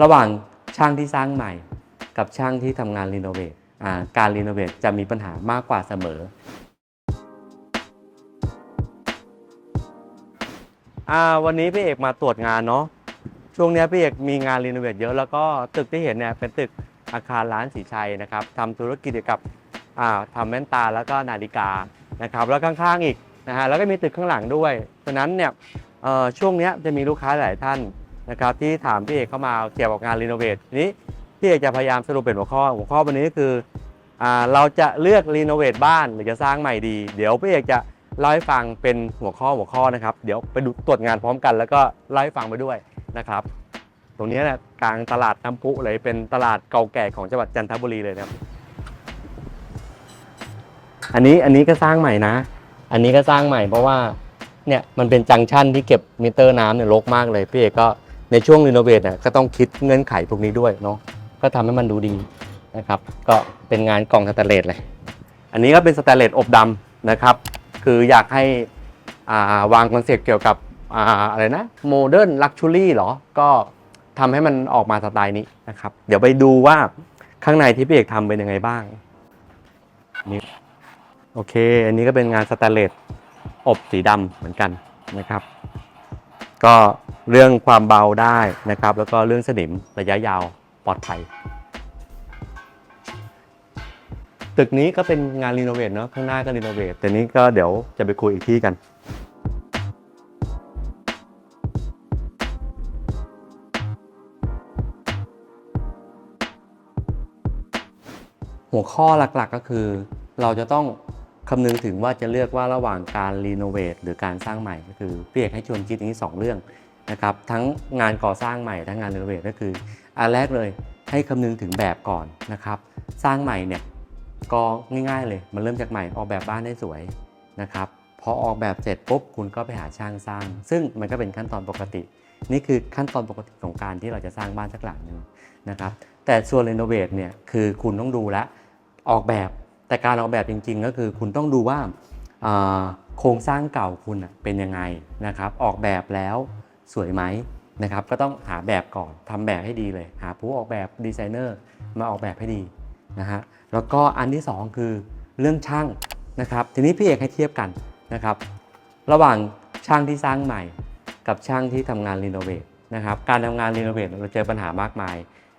ระหว่างช่างที่สร้างใหม่ กับช่างที่ทำงานรีโนเวทการรีโนเวทจะมีปัญหามากกว่าเสมออวันนี้พี่เอกมาตรวจงานเนาะช่วงนี้พี่เอกมีงานรีโนเวทเยอะแล้วก็ตึกที่เห็นเนี่ยเป็นตึกอาคารร้านสีชัยนะครับทำธุรกิจเกี่ยวกับทำแว่นตาแล้วก็นาฬิกานะครับแล้วข้างๆอีกนะฮะแล้วก็มีตึกข้างหลังด้วยฉะนั้นเนี่ยช่วงนี้จะมีลูกค้าหลายท่าน นะครับที่ถามพี่เอกเข้ามาเกี่ยวกับงานรีโนเวททีนี้พี่เอกจะพยายามสรุปเป็นหัวข้อหัวข้อวันนี้ก็คืออเราจะเลือกรีโนเวทบ้านหรือจะสร้างใหม่ดี เดี๋ยวพี่เอกจะเล่าให้ฟังเป็นหัวข้อหัวข้อนะครับ เดี๋ยวไปดูตรวจงานพร้อมกัน แล้วก็เล่าให้ฟังไปด้วยนะครับ ตรงนี้นี่ยกลางตลาดน้ำพุเลยเป็นตลาดเก่าแก่ของจังหวัดจันทบุรีเลยนะครับ อันนี้อันนี้ก็สร้างใหม่นะ อันนี้ก็สร้างใหม่เพราะว่าเนี่ยมันเป็นจังชั่นที่เก็บมิเตอร์น้ำเนี่ยรกมากเลยพี่เอกก็ ในช่วงรีโนเวทเนี่ยก็ต้องคิดเงื่อนไขพวกนี้ด้วยเนาะก็ทำให้มันดูดีนะครับ ก็เป็นงานกล่องสแตนเลสเลย อันนี้ก็เป็นสแตนเลสอบดำนะครับ คืออยากให้อ่าวางคอนเซ็ปต์เกี่ยวกับอ่าอะไรนะโมเดิร์นลักชูรี่หรอ ก็ทำให้มันออกมาสไตล์นี้นะครับ เดี๋ยวไปดูว่าข้างในที่พี่เอกทำเป็นยังไงบ้างนี่โอเค อันนี้ก็เป็นงานสแตนเลสอบสีดำเหมือนกันนะครับ ก็เรื่องความเบาได้นะครับ แล้วก็เรื่องสนิมระยะยาวปลอดภัย ตึกนี้ก็เป็นงานรีโนเวทเนาะข้างหน้าก็รีโนเวทแต่นี้ก็เดี๋ยวจะไปคุยอีกที่กันหัวข้อหลักๆก็คือ เราจะต้อง คำนึงถึงว่าจะเลือกว่าระหว่างการรีโนเวทหรือการสร้างใหม่ก็คือพี่เอกให้ชวนคิดอย่างนี้สองเรื่องนะครับทั้งงานก่อสร้างใหม่ทั้งงานรีโนเวทก็คืออันแรกเลยให้คำนึงถึงแบบก่อนนะครับ สร้างใหม่เนี่ยก็ง่ายๆเลยมันเริ่มจากใหม่ออกแบบบ้านให้สวยนะครับพอออกแบบเสร็จปุ๊บคุณก็ไปหาช่างสร้าง ซึ่งมันก็เป็นขั้นตอนปกติ นี่คือขั้นตอนปกติของการที่เราจะสร้างบ้านสักหลังหนึ่งนะครับแต่ส่วนรีโนเวทเนี่ยคือคุณต้องดูแลออกแบบ แต่การออกแบบจริง ๆ ก็คือคุณต้องดูว่าโครงสร้างเก่าคุณเป็นยังไงนะครับ ออกแบบแล้วสวยไหมนะครับ ก็ต้องหาแบบก่อนทำแบบให้ดีเลย หาผู้ออกแบบดีไซเนอร์มาออกแบบให้ดีนะฮะแล้วก็อันที่สองคือเรื่องช่างนะครับ ทีนี้พี่เอกให้เทียบกันนะครับ ระหว่างช่างที่สร้างใหม่ กับช่างที่ทำงานรีโนเวทนะครับ การทำงานรีโนเวทเราเจอปัญหามากมาย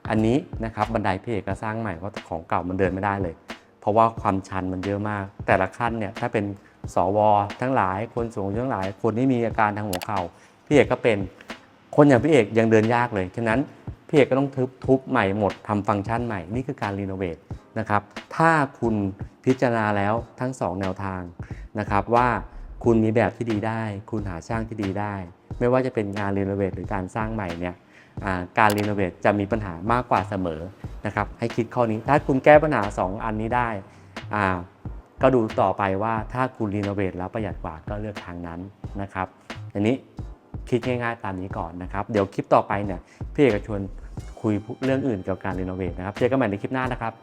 อันนี้นะครับบันไดพี่เอกก็สร้างใหม่เพราะของเก่ามันเดินไม่ได้เลย เพราะว่าความชันมันเยอะมาก แต่ละขั้นเนี่ยถ้าเป็นสวทั้งหลายคนสูงทั้งหลาย คนที่มีอาการทางหัวเข่าพี่เอกก็เป็นคนอย่างพี่เอกยังเดินยากเลยฉะนั้นพี่เอกก็ต้องทุบทุบใหม่หมดทำฟังก์ชันใหม่นี่คือการรีโนเวทนะครับถ้าคุณพิจารณาแล้วทั้งสองแนวทางนะครับว่าคุณมีแบบที่ดีได้ คุณหาช่างที่ดีได้ ไม่ว่าจะเป็นงานรีโนเวทหรือการสร้างใหม่เนี่ย การรีโนเวทจะมีปัญหามากกว่าเสมอนะครับให้คิดข้อนี้ถ้าคุณแก้ปัญหา 2 อันนี้ได้ก็ดูต่อไปว่าถ้าคุณรีโนเวทแล้วประหยัดกว่าก็เลือกทางนั้นนะครับอันนี้คิดง่ายๆตามนี้ก่อนนะครับเดี๋ยวคลิปต่อไปเนี่ยพี่เอกชวนคุยเรื่องอื่นเกี่ยวกับการรีโนเวทนะครับเจอกันใหม่ในคลิปหน้านะครับ